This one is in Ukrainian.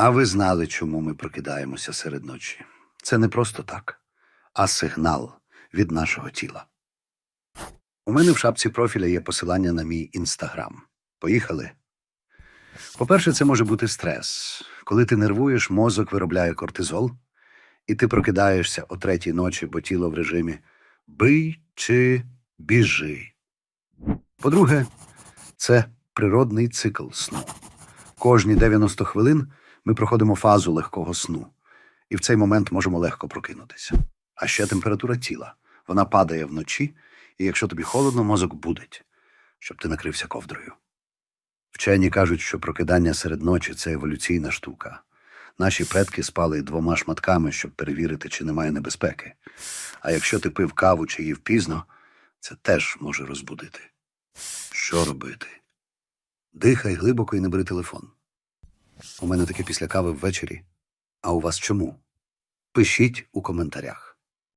А ви знали, чому ми прокидаємося серед ночі? Це не просто так, а сигнал від нашого тіла. У мене в шапці профіля є посилання на мій інстаграм. Поїхали. По-перше, це може бути стрес. Коли ти нервуєш, мозок виробляє кортизол, і ти прокидаєшся о третій ночі, бо тіло в режимі бий чи біжи. По-друге, це природний цикл сну. Кожні 90 хвилин ми проходимо фазу легкого сну, і в цей момент можемо легко прокинутися. А ще температура тіла. Вона падає вночі, і якщо тобі холодно, мозок будить, щоб ти накрився ковдрою. Вчені кажуть, що прокидання серед ночі це еволюційна штука. Наші предки спали двома шматками, щоб перевірити, чи немає небезпеки. А якщо ти пив каву чи їв пізно, це теж може розбудити. Що робити? Дихай глибоко і не бери телефон. У мене таке після кави ввечері. А у вас чому? Пишіть у коментарях.